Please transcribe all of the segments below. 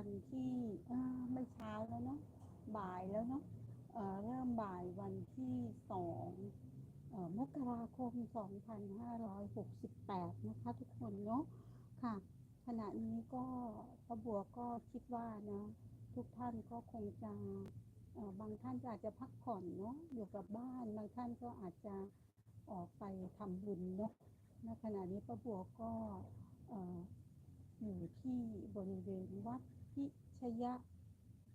วันที่ไม่เช้าแล้วเนาะบ่ายแล้วเนาะเเริ่มบ่ายวันที่สองอมกราคม 2568 นะคะทุกคนเนาะค่ะ ขณะนี้ก็ป้าบัวก็คิดว่านะทุกท่านก็คงจะบางท่านอาจจะพักผ่อนเนาะอยู่กับบ้าน บางท่านก็อาจจะออกไปทำบุญเนาะณขณะนี้ป้าบัวก็อยู่ที่บริเวณวัด พิชย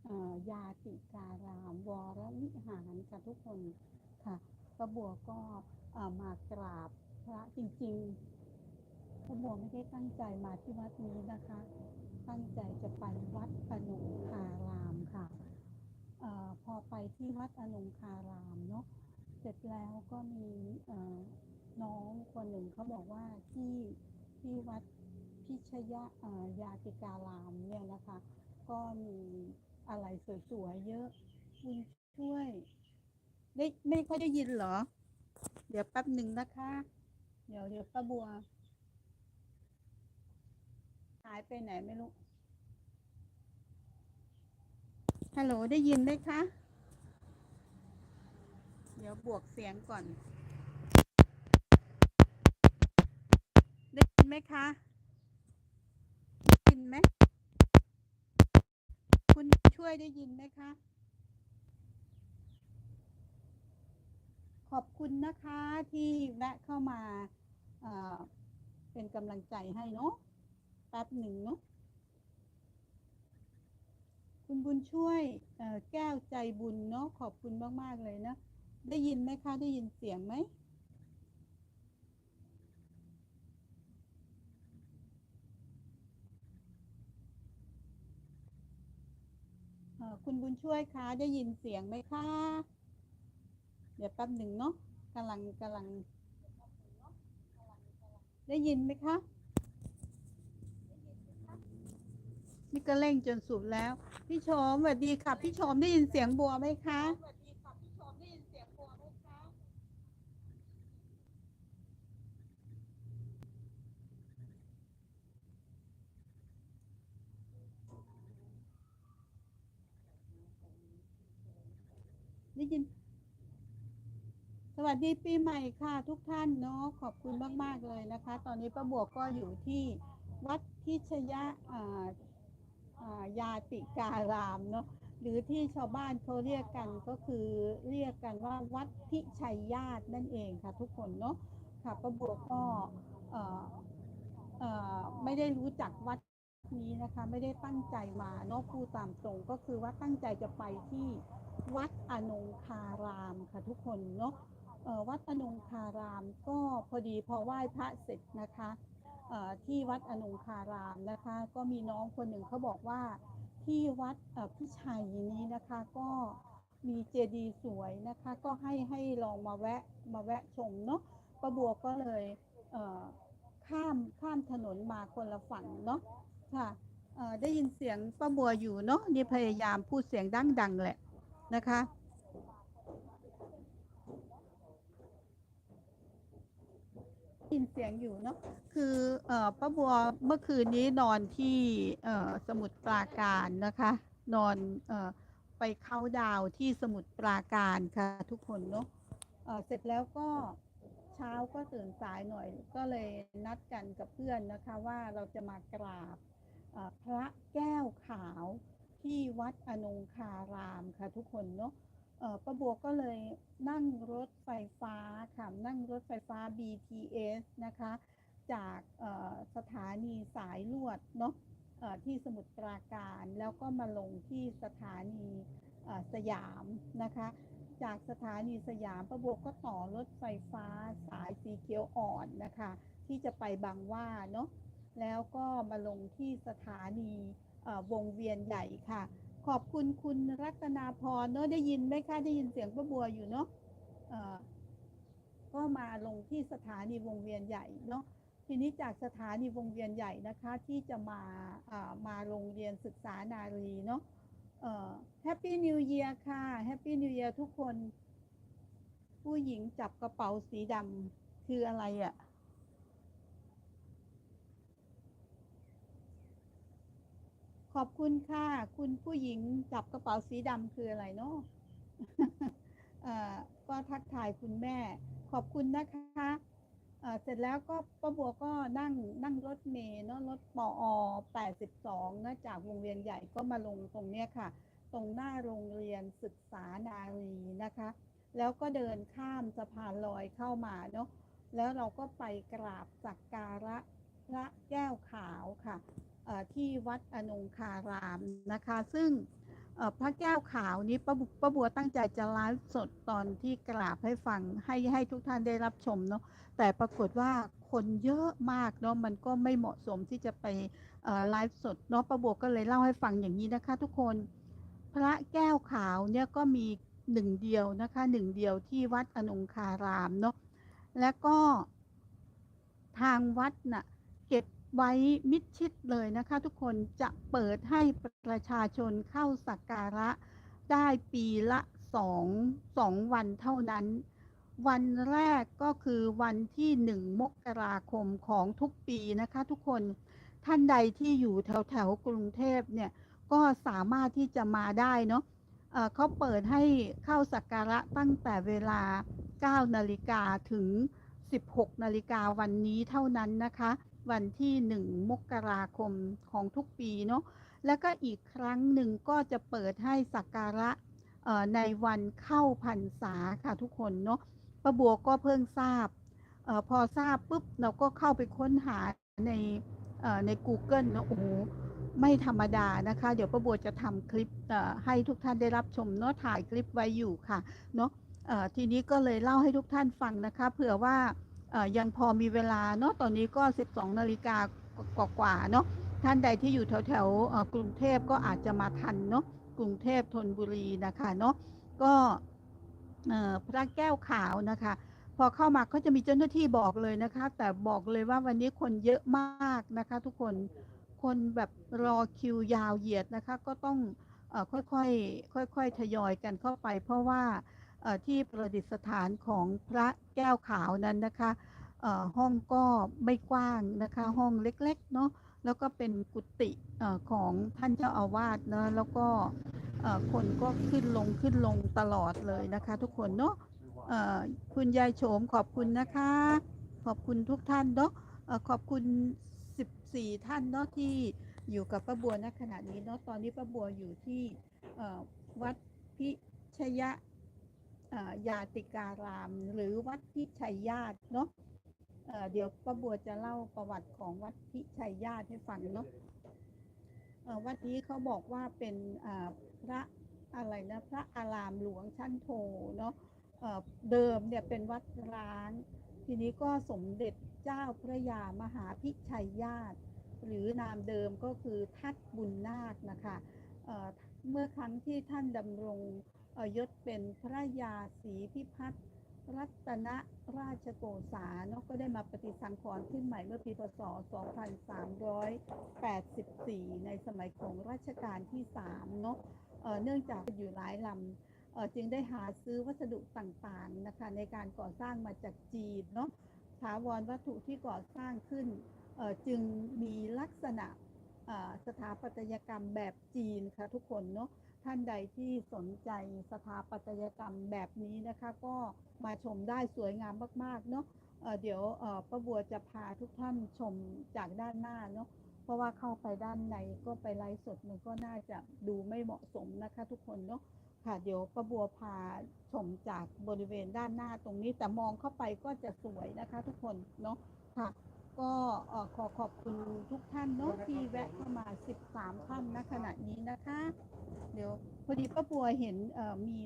เอ่อยาติการาม วรวิหารค่ะทุกคนค่ะป้าบัวก็อ่อมากราบพระจริงๆป้าบัวไม่ได้ตั้งใจมาที่วัดนี้นะคะ ตั้งใจจะไปวัดอนงคารามค่ะออพอไปที่วัดอนงคารามเนาะเสร็จแล้วก็มีอ่อน้องคนหนึ่งเขาบอกว่าที่ที่วัด พิชยะยาติการามเนี่ยนะคะ ก็มีอะไรสวยๆเยอะคุณช่วย ได้ไม่ค่อยได้ยินเหรอ เดี๋ยวแป๊บหนึ่งนะคะ เดี๋ยวเดี๋ยวป้าบัว หายไปไหนไม่รู้ ฮัลโหลได้ยินไหมคะ เดี๋ยวบวกเสียงก่อน ได้ยินไหมคะ ได้ยินไหม คุณช่วยได้ยินไหมคะ ขอบคุณนะคะที่แวะเข้ามาเอ่อเป็นกำลังใจให้เนาะ แป๊บหนึ่งเนาะ คุณบุญช่วยเอ่อแก้วใจบุญเนาะ ขอบคุณมาก ๆ เลยนะ ได้ยินไหมคะ ได้ยินเสียงไหม เอ่อ คุณบุญช่วยคะได้ยินเสียงไหมคะเดี๋ยวแป๊บหนึ่งเนาะกำลังกำลัง ได้ยินไหมคะนี่ก็เร่งจนสุดแล้ว พี่ชมสวัสดีค่ะ พี่ชมได้ยินเสียงบัวไหมคะ ได้ยิน สวัสดีปีใหม่ค่ะ ทุกท่านเนาะขอบคุณมาก ๆ เลยนะคะ ตอนนี้ป้าบวกก็อยู่ที่วัดพิชยะอ่ายาติการามเนาะหรือที่ชาวบ้านเขาเรียกกันก็คือเรียกกันว่าวัดพิชัยญาตินั่นเองค่ะ ทุกคนเนาะค่ะป้าบวกก็ไม่ได้รู้จักวัด นี้นะคะไม่ได้ตั้งใจมาเนาะพูดตามตรงก็คือว่าตั้งใจจะไปที่วัดอนงคารามค่ะทุกคนเนาะวัดอนงคารามก็พอดีพอไหว้พระเสร็จนะคะที่วัดอนงคารามนะคะ ก็มีน้องคนหนึ่งเขาบอกว่าที่วัดพิชัยนี้นะคะก็มีเจดีย์สวยนะคะก็ให้ให้ลองมาแวะมาแวะชมเนาะป้าบัวก็เลยข้ามข้ามถนนมาคนละฝั่งเนาะ ค่ะเอ่อได้ยินเสียงป้าบัวอยู่เนาะนี่พยายามพูดเสียงดังๆแหละนะคะได้ยินเสียงอยู่เนาะคือเอ่อป้าบัวเมื่อคืนนี้นอนที่เอ่อสมุทรปราการนะคะ นอนเอ่อไปเข้าดาวที่สมุทรปราการค่ะทุกคนเนาะเอ่อเสร็จแล้วก็เช้าก็ตื่นสายหน่อย ก็เลยนัดกันกับเพื่อนนะคะว่าเราจะมากราบ พระแก้วขาวที่วัดอนงคารามค่ะทุกคนเนาะเอ่อป้าบัวก็เลยนั่งรถไฟฟ้าค่ะนั่งรถไฟฟ้า BTS นะคะ จากสถานีสายลวดเนาะที่สมุทรปราการแล้วก็มาลงที่สถานีสยามนะคะ จากสถานีสยามป้าบัวก็ต่อรถไฟฟ้าสายสีเขียวอ่อนนะคะ ที่จะไปบางว่าเนาะ แล้วก็มาลงที่สถานีวงเวียนใหญ่ค่ะ ขอบคุณคุณรัตนาพรเนอะได้ยินไหมคะได้ยินเสียงป้าบัวอยู่เนาะก็มาลงที่สถานีวงเวียนใหญ่เนาะทีนี้จากสถานีวงเวียนใหญ่นะคะที่จะมามาโรงเรียนศึกษานารีเนาะแฮปปี้นิวเยียร์ค่ะแฮปปี้นิวเยียร์ทุกคน ผู้หญิงจับกระเป๋าสีดำคืออะไรอะ่ะ ขอบคุณค่ะ คุณผู้หญิงจับกระเป๋าสีดำคืออะไรเนาะก็ทักทายคุณแม่ ขอบคุณนะคะเสร็จแล้วก็ป้าบัวก็นั่งนั่งรถเมล์เนาะรถปอ82นะจากวงเวียนใหญ่ก็มาลงตรงเนี้ยค่ะ ตรงหน้าโรงเรียนศึกษานารีนะคะ แล้วก็เดินข้ามสะพานลอยเข้ามาเนาะแล้วเราก็ไปกราบสักการะพระแก้วขาวค่ะ ที่วัดอนงคารามนะคะ ซึ่งพระแก้วขาวนี้ป้าบุป้าบัวตั้งใจจะไลฟ์สดตอนที่กราบให้ฟังให้ให้ทุกท่านได้รับชมเนาะแต่ปรากฏว่าคนเยอะมากเนาะมันก็ไม่เหมาะสมที่จะไปไลฟ์สดเนาะป้าบัวก็เลยเล่าให้ฟังอย่างนี้นะคะ ทุกคนพระแก้วขาวเนี่ยก็มีหนึ่งเดียวนะคะหนึ่งเดียวที่วัดอนงคารามเนาะและก็ทางวัดน่ะเก็บไว้มิดชิดเลยนะคะทุกคนจะเปิดให้ประชาชนเข้าสักการะได้ปีละสองสองวันเท่านั้น วันแรกก็คือวันที่หนึ่งมกราคมของทุกปีนะคะทุกคนท่านใดที่อยู่แถวแถวกรุงเทพเนี่ยก็สามารถที่จะมาได้เนาะเอ่อเขาเปิดให้เข้าสักการะตั้งแต่เวลา 9 นาฬิกาถึง 16 นาฬิกาวันนี้เท่านั้นนะคะ วันที่ 1 มกราคมของทุกปีเนาะแล้วก็อีกครั้งหนึ่งก็จะเปิดให้สักการะในวันเข้าพรรษาค่ะทุกคนเนาะป้าบัวก็เพิ่งทราบออพอทราบปุ๊บเราก็เข้าไปค้นหาในใน Google เนาะโอ้โหไม่ธรรมดานะคะ เดี๋ยวป้าบัวจะทำคลิปให้ทุกท่านได้รับชมเนาะถ่ายคลิปไว้อยู่ค่ะเนาะทีนี้ก็เลยเล่าให้ทุกท่านฟังนะคะเผื่อว่า ยังพอมีเวลาเนาะตอนนี้ก็ 12นาฬิกากว่าๆเนาะท่านใดที่อยู่แถวแถวๆกรุงเทพก็อาจจะมาทันเนาะกรุงเทพธนบุรีนะคะเนาะก็พระแก้วขาวนะคะ พอเข้ามาก็จะมีเจ้าหน้าที่บอกเลยนะคะ แต่บอกเลยว่าวันนี้คนเยอะมากนะคะ ทุกคนคนแบบรอคิวยาวเหยียดนะคะ ก็ต้องอค่อยๆค่อยๆทยอยกันเข้าไป เพราะว่า ที่ประดิษฐานของพระแก้วขาวนั้นนะคะเอ่อห้องก็ไม่กว้างนะคะห้องเล็กๆเนาะแล้วก็เป็นกุฏิเอ่อของท่านเจ้าอาวาสเนาะแล้วก็เอ่อคนก็ขึ้นลงขึ้นลงตลอดเลยนะคะ ทุกคนเนาะเอ่อคุณยายโฉมขอบคุณนะคะ ขอบคุณทุกท่านเนาะเอ่อขอบคุณ 14 ท่านเนาะที่อยู่กับป้าบัวณขณะนี้เนาะตอนนี้ป้าบัวอยู่ที่เอ่อวัดพิชยะเอ่อ ยาติการาม หรือวัดพิชัยญาติเนาะเเดี๋ยวป้าบัวจะเล่าประวัติของวัดพิชัยญาติให้ฟังเนาะวัดนี้เขาบอกว่าเป็นพระอะไรนะพระอารามหลวงชั้นโทเนาะเอ่อเดิมเนี่ยเป็นวัดร้าง ทีนี้ก็สมเด็จเจ้าพระยามหาพิชัยญาติ หรือนามเดิมก็คือทัดบุญนาคนะคะเอ่อเมื่อครั้งที่ท่านดำรง ยศเป็นพระยาศรีพิพัฒน์รัตนราชโกษาเนาะก็ได้มาปฏิสังขรณ์ขึ้นใหม่เมื่อปีพศ 2384 ในสมัยของรัชกาลที่ 3 เนาะเนื่องจากอยู่หลายลำเอ่อจึงได้หาซื้อวัสดุต่างๆนะคะในการก่อสร้างมาจากจีนเนาะถาวรวัตถุที่ก่อสร้างขึ้นเอ่อจึงมีลักษณะสถาปัตยกรรมแบบจีนค่ะทุกคนเนาะ ท่านใดที่สนใจสถาปัตยกรรมแบบนี้นะคะ ก็มาชมได้สวยงามมาก ๆ เนาะเเดี๋ยวป้าบัวจะพาทุกท่านชมจากด้านหน้าเนาะเพราะว่าเข้าไปด้านในก็ไปไลฟ์สดมันก็น่าจะดูไม่เหมาะสมนะคะ ทุกคนเนาะค่ะเดี๋ยวป้าบัวพาชมจากบริเวณด้านหน้าตรงนี้ แต่มองเข้าไปก็จะสวยนะคะ ทุกคนเนาะค่ะ ก็ขอขอบคุณทุกท่านเนาะที่แวะเข้ามา 13 ท่านณขณะนี้นะคะ เดี๋ยวพอดีป้าบัวเห็นมี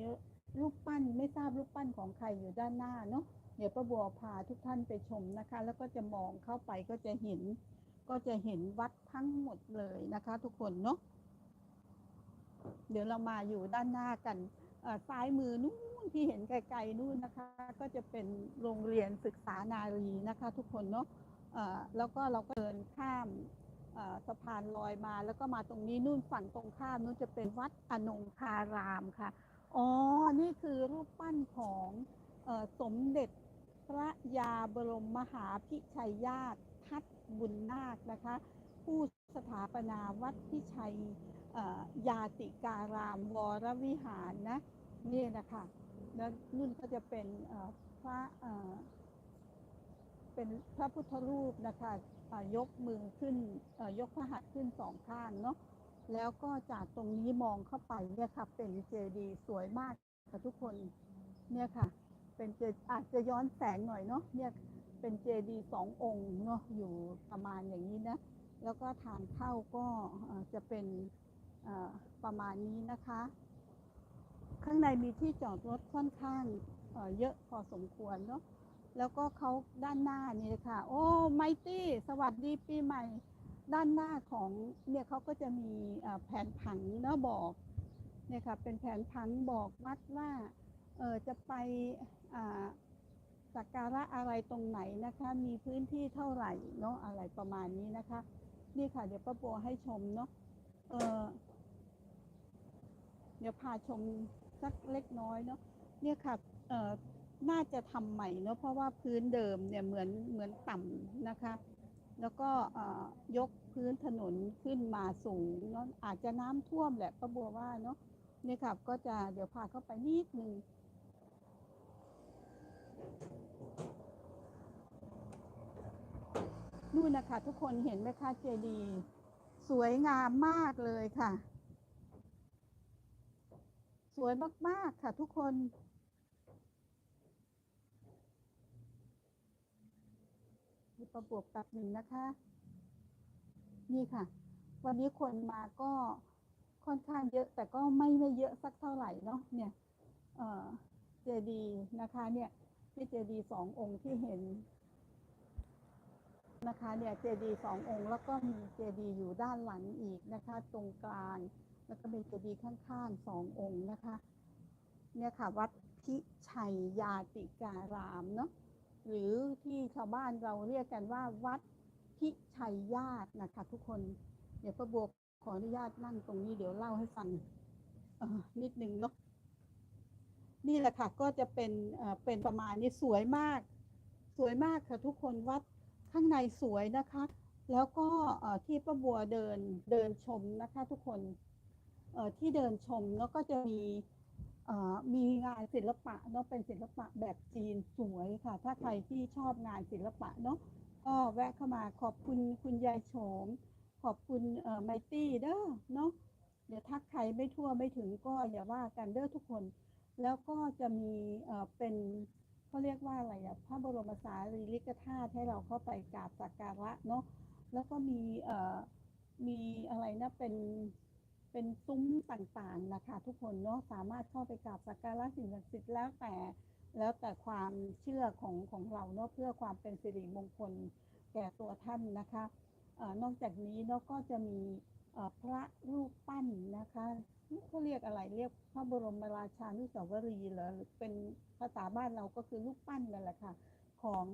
รูปปั้นไม่ทราบรูปปั้นของใครอยู่ด้านหน้าเนาะเดี๋ยวป้าบัวพาทุกท่านไปชมนะคะ แล้วก็จะมองเข้าไปก็จะเห็น ก็จะเห็นวัดทั้งหมดเลยนะคะ ทุกคนเนาะเดี๋ยวเรามาอยู่ด้านหน้ากันซ้ายมือนู่นที่เห็นไกลๆนู่นนะคะ ก็จะเป็นโรงเรียนศึกษานารีนะคะ ทุกคนเนาะ แล้วก็เราก็เดินข้ามสะพานลอยมา แล้วก็มาตรงนี้นู่นฝั่งตรงข้ามนู่นจะเป็นวัดอนงคารามค่ะ อ๋อ นี่คือรูปปั้นของอสมเด็จพระยาบรมมหาพิชัยญาติทัดบุญนาคนะคะ ผู้สถาปนาวัดพิชัยยาติการามวรวิหารนะนี่นะคะแล้วนุ่นก็จะเป็นพระ เป็นพระพุทธรูปนะคะยกมือขึ้นยกพระหัตถ์ขึ้นสองข้างเนาะแล้วก็จากตรงนี้มองเข้าไปเนี่ยค่ะ เป็นเจดีย์สวยมากค่ะทุกคนเนี่ยค่ะ เป็นเจอาจจะย้อนแสงหน่อยเนาะเนี่ยเป็นเจดีย์สององค์เนาะอยู่ประมาณอย่างนี้นะ แล้วก็ทางเข้าก็จะเป็นประมาณนี้นะคะ ข้างในมีที่จอดรถค่อนข้างเเยอะพอสมควรเนาะ แล้วก็เขาด้านหน้านี่ค่ะ โอ้ไมตี้สวัสดีปีใหม่ ด้านหน้าของเนี่ยเขาก็จะมีเอ่อแผนผังเนาะบอกเนี่ยค่ะเป็นแผนผังบอกวัดว่าเออจะไปสักการะอะไรตรงไหนนะคะ มีพื้นที่เท่าไหร่เนาะอะไรประมาณนี้นะคะ นี่ค่ะ เดี๋ยวป้าบัวให้ชมเนาะเออเดี๋ยวพาชมสักเล็กน้อยเนาะเนี่ยค่ะเออ น่าจะทำใหม่เนาะเพราะว่าพื้นเดิมเนี่ยเหมือนเหมือนต่ำนะคะ แล้วก็เอ่อยกพื้นถนนขึ้นมาสูงเนาะอาจจะน้ำท่วมแหละป้าบัวว่าเนาะนี่ค่ะก็จะเดี๋ยวพาเข้าไปนิดนึงนู่นนะคะทุกคนเห็นไหมคะเจดีย์สวยงามมากเลยค่ะ สวยมาก ๆ ค่ะทุกคน มีประบวกแป๊บหนึ่งนะคะ นี่ค่ะ วันนี้คนมาก็ค่อนข้างเยอะ แต่ก็ไม่ไม่เยอะสักเท่าไหร่เนาะเนี่ยเจดีย์นะคะเนี่ยที่เจดีย์สององค์ที่เห็นนะคะเนี่ยเจดีย์สององค์แล้วก็มีเจดีย์อยู่ด้านหลังอีกนะคะ ตรงกลางแล้วก็มีเจดีย์ข้างๆสององค์นะคะ เนี่ยค่ะวัดพิชัยยาติการามเนาะ หรือที่ชาวบ้านเราเรียกกันว่าวัดพิชัยญาตินะคะ ทุกคน เดี๋ยวประบวกขออนุญาตนั่งตรงนี้เดี๋ยวเล่าให้ฟังนิดนึงเนาะนี่แหละค่ะ ก็จะเป็นเอ่อเป็นประมาณนี้สวยมาก สวยมากค่ะทุกคนวัดข้างในสวยนะคะ แล้วก็เอ่อที่ป้าบัวเดินเดินชมนะคะ ทุกคนเอ่อที่เดินชมแล้วก็จะมี มีงานศิลปะเนาะเป็นศิลปะแบบจีนสวยค่ะ ถ้าใครที่ชอบงานศิลปะเนาะก็แวะเข้ามาขอบคุณคุณยายโฉม ขอบคุณเอ่อไมตี้เด้อเนาะเดี๋ยวทักใครไม่ทั่วไม่ถึงก็อย่าว่ากันเด้อทุกคน แล้วก็จะมีเอ่อเป็นเขาเรียกว่าอะไรอะพระบรมสารีริกธาตุให้เราเข้าไปกราบสักการะเนาะแล้วก็มีเอ่อมีอะไรนะเป็น เป็นซุ้มต่างๆนะคะทุกคนเนาะสามารถเข้าไปกราบสักการะสิ่งศักดิ์สิทธิ์แล้วแต่แล้วแต่ความเชื่อของของเราเนาะเพื่อความเป็นสิริมงคลแก่ตัวท่านนะคะอนอกจากนี้เนาะก็จะมีพระรูปปั้นนะคะเขาเรียกอะไรเรียกพระบรมราชานุสาวรีย์เหรอหรือเป็นภาษาบ้านเราก็คือรูปปั้นนั่นแหละค่ะของ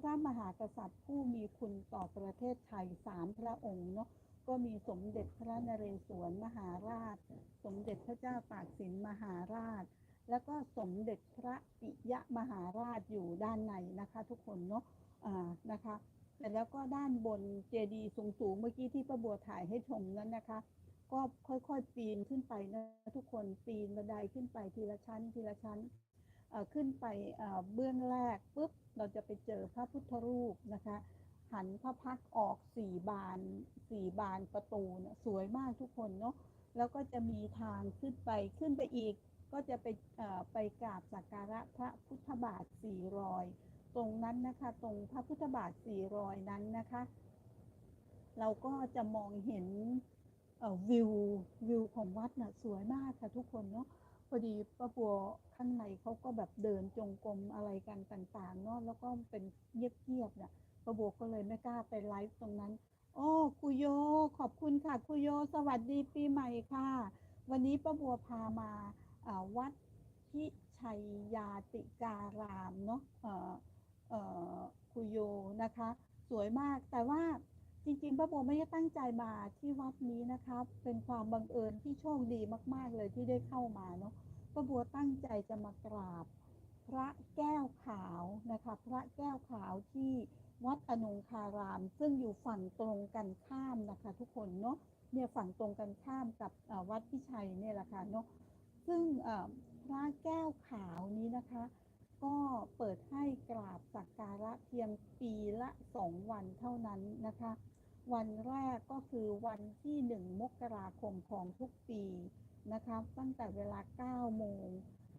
พระมหากษัตริย์ผู้มีคุณต่อประเทศไทยสามพระองค์เนาะ ก็มีสมเด็จพระนเรศวรมหาราช สมเด็จพระเจ้าตากสินมหาราช แล้วก็สมเด็จพระปิยะมหาราชอยู่ด้านในนะคะ ทุกคนเนาะอ่านะคะแต่แล้วก็ด้านบนเจดีย์สูงๆเมื่อกี้ที่ประบัวถ่ายให้ชมนั้นนะคะ ก็ค่อยๆปีนขึ้นไปนะทุกคนปีนบันไดขึ้นไปทีละชั้นทีละชั้นขึ้นไปเบื้องแรกปุ๊บเราจะไปเจอพระพุทธรูปนะคะ หันพระพักออกสี่บานสี่บานประตูเนี่ยสวยมากทุกคนเนาะแล้วก็จะมีทางขึ้นไปขึ้นไปอีก ก็จะไปเอ่อไปกราบสักการะพระพุทธบาทสี่รอยตรงนั้นนะคะ ตรงพระพุทธบาทสี่รอยนั้นนะคะ เราก็จะมองเห็นเอ่อวิววิวของวัดน่ะสวยมากค่ะทุกคนเนาะพอดีป้าบัวข้างในเขาก็แบบเดินจงกรมอะไรกันต่างๆเนาะแล้วก็เป็นเงียบๆเนี่ย ป้าบัวก็เลยไม่กล้าไปไลฟ์ตรงนั้น โอ้ครูโย ขอบคุณค่ะครูโย สวัสดีปีใหม่ค่ะ วันนี้ป้าบัวพามาวัดพิชัยยาติการามเนาะครูโยนะคะ สวยมากแต่ว่าจริงๆป้าบัวไม่ได้ตั้งใจมาที่วัดนี้นะคะเป็นความบังเอิญที่โชคดีมาก ๆ เลยที่ได้เข้ามาเนาะป้าบัวตั้งใจจะมากราบ พระแก้วขาวนะคะ พระแก้วขาวที่ วัดอนงคาราม ซึ่งอยู่ฝั่งตรงกันข้ามนะคะ ทุกคนเนาะเนี่ยฝั่งตรงกันข้ามกับวัดพิชัยเนี่ยแหละค่ะเนาะซึ่งพระแก้วขาวนี้นะคะ ก็เปิดให้กราบสักการะเพียงปีละสองวันเท่านั้นนะคะ วันแรกก็คือวันที่หนึ่งมกราคมของทุกปีนะคะตั้งแต่เวลา9โมง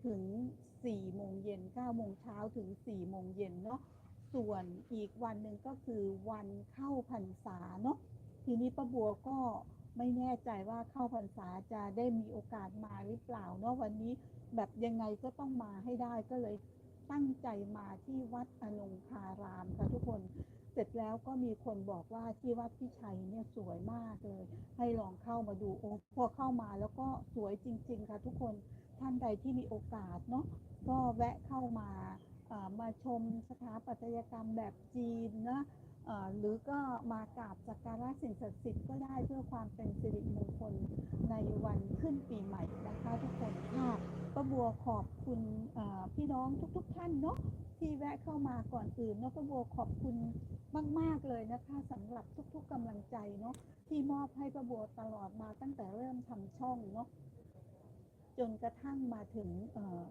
ถึง4โมงเย็น9โมงเช้าถึง4โมงเย็นเนาะ ส่วนอีกวันหนึ่งก็คือวันเข้าพรรษาเนาะทีนี้ป้าบัวก็ไม่แน่ใจว่าเข้าพรรษาจะได้มีโอกาสมาหรือเปล่าเนาะวันนี้แบบยังไงก็ต้องมาให้ได้ก็เลยตั้งใจมาที่วัดอนงคารามค่ะทุกคน เสร็จแล้วก็มีคนบอกว่าที่วัดพิชัยเนี่ยสวยมากเลย ให้ลองเข้ามาดูโอ้พอเข้ามาแล้วก็สวยจริง ๆ ค่ะทุกคนท่านใดที่มีโอกาสเนาะก็แวะเข้ามา มาชมสถาปัตยกรรมแบบจีนนะเอ่อหรือก็มากราบสักการะสิ่งศักดิ์สิทธิ์ก็ได้เพื่อความเป็นสิริมงคลในวันขึ้นปีใหม่นะคะทุกคนค่ะป้าบัวขอบคุณเอ่อพี่น้องทุก ๆ ท่านเนาะที่แวะเข้ามาก่อนอื่นเนาะป้าบัวขอบคุณมาก ๆ เลยนะคะสำหรับทุกๆกำลังใจเนาะที่มอบให้ประบัวตลอดมาตั้งแต่เริ่มทำช่องเนาะจนกระทั่งมาถึงเอ่อ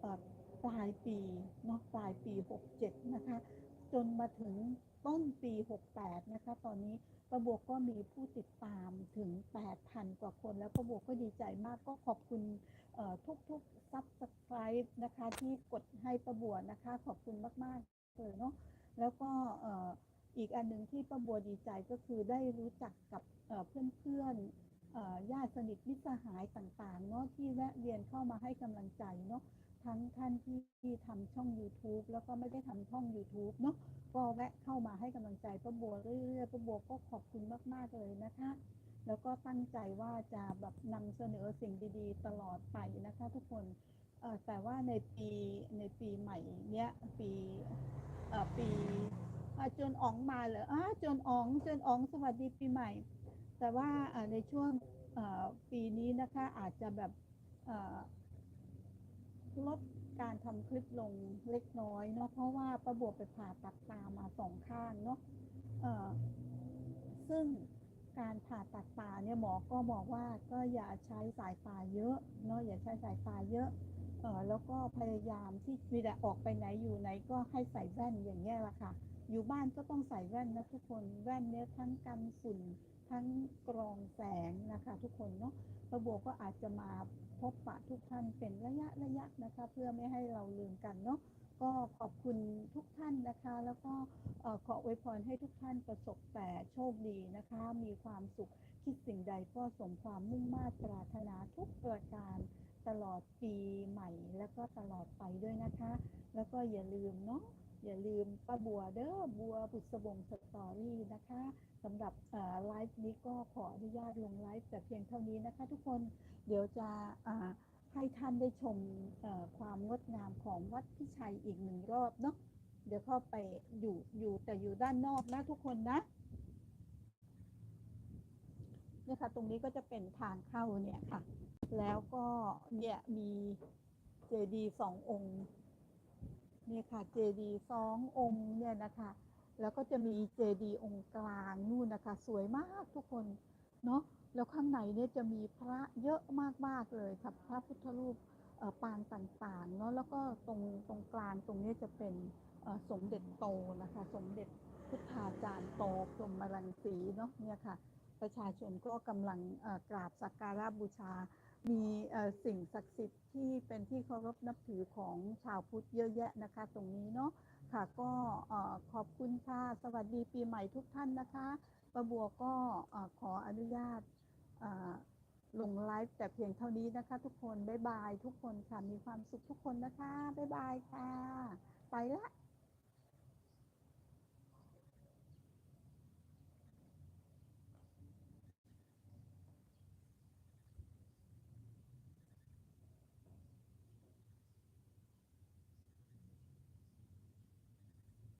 เอ่อ ปลายปีเนาะปลายปี 67 นะคะ จนมาถึงต้นปี 68 นะคะ ตอนนี้ประบวกก็มีผู้ติดตามถึง 8,000 กว่าคน แล้วประบวกก็ดีใจมากก็ขอบคุณทุกๆ subscribe นะคะ ที่กดให้ประบวนะคะ ขอบคุณมากๆเลยเนาะแล้วก็อ,อีกอันหนึ่งที่ป้าบัวดีใจก็คือได้รู้จักกับเเพื่อนๆเอ่อญาติสนิทมิตรสหายต่างๆเนาะที่แวะเวียนเข้ามาให้กำลังใจเนาะ ทั้งท่านที่ที่ทำช่อง YouTube แล้วก็ไม่ได้ทำช่อง YouTube เนาะก็แวะเข้ามาให้กำลังใจป้าบัวเรื่อยๆป้าบัวก็ขอบคุณมากๆเลยนะคะ แล้วก็ตั้งใจว่าจะแบบนำเสนอสิ่งดีๆ ตลอดไปนะคะ ทุกคนแต่ว่าในปีในปีใหม่เนี้ยปีเอ่อปีจนอ๋องมาเหรออ่าจนอ๋องจนอ๋องสวัสดีปีใหม่ แต่ว่าในช่วงเอ่อปีนี้นะคะอาจจะแบบเอ่อ ลดการทำคลิปลงเล็กน้อยเนาะเพราะว่าประบวกไปผ่าตัดตามาสองข้างเนาะเอ่อซึ่งการผ่าตัดตาเนี่ยหมอก็บอกว่าก็อย่าใช้สายตาเยอะเนาะอย่าใช้สายตาเยอะเออแล้วก็พยายามที่เวลาออกไปไหนอยู่ไหนก็ให้ใส่แว่นอย่างเงี้ยละค่ะ อยู่บ้านก็ต้องใส่แว่นนะทุกคนแว่นเนี้ยทั้งกันฝุ่นทั้งกรองแสงนะคะ ทุกคนเนาะระบบก็อาจจะมา พบปะทุกท่านเป็นระยะระยะนะคะ เพื่อไม่ให้เราลืมกันเนาะก็ขอบคุณทุกท่านนะคะ แล้วก็ขออวยพรให้ทุกท่านประสบแต่โชคดีนะคะ มีความสุขคิดสิ่งใดก็สมความมุ่งมา่ปรารถนาทุกประการตลอดปีใหม่ แล้วก็ตลอดไปด้วยนะคะ แล้วก็อย่าลืมเนาะ อย่าลืมป้าบัวเด้อบัวบุษบงสตอรี่นะคะสำหรับไลฟ์นี้ก็ขออนุญาตลงไลฟ์แต่เพียงเท่านี้นะคะทุกคนเดี๋ยวจะให้ท่านได้ชมความงดงามของวัดพิชัยอีกหนึ่งรอบเนาะเดี๋ยวเข้าไปอยู่อยู่แต่อยู่ด้านนอกนะทุกคนนะเนี่ยค่ะ ตรงนี้ก็จะเป็นทางเข้าเนี่ยค่ะ แล้วก็เนี่ยมีเจดีย์สององค์ เนี่ยค่ะเจดีสององค์เนี่ยนะคะ แล้วก็จะมีเจดีองค์กลางนู่นนะคะ สวยมากทุกคนเนาะแล้วข้างในเนี่ยจะมีพระเยอะมากๆเลยค่ะพระพุทธรูปปางต่างๆเนาะแล้วก็ตรงตรงกลางตรงนี้จะเป็นสมเด็จโตนะคะ สมเด็จพุทธาจารย์โตพรมรังสีเนาะเนี่ยค่ะ ประชาชนก็กำลังกราบสักการะบูชา มีสิ่งศักดิ์สิทธิ์ที่เป็นที่เคารพนับถือของชาวพุทธเยอะแยะนะคะ ตรงนี้เนาะค่ะก็ขอบคุณค่ะ สวัสดีปีใหม่ทุกท่านนะคะประบัวก็ขออนุญาตลงไลฟ์แต่เพียงเท่านี้นะคะ ทุกคน บ๊ายบาย ทุกคนค่ะ มีความสุขทุกคนนะคะ บ๊ายบายค่ะ ไปละ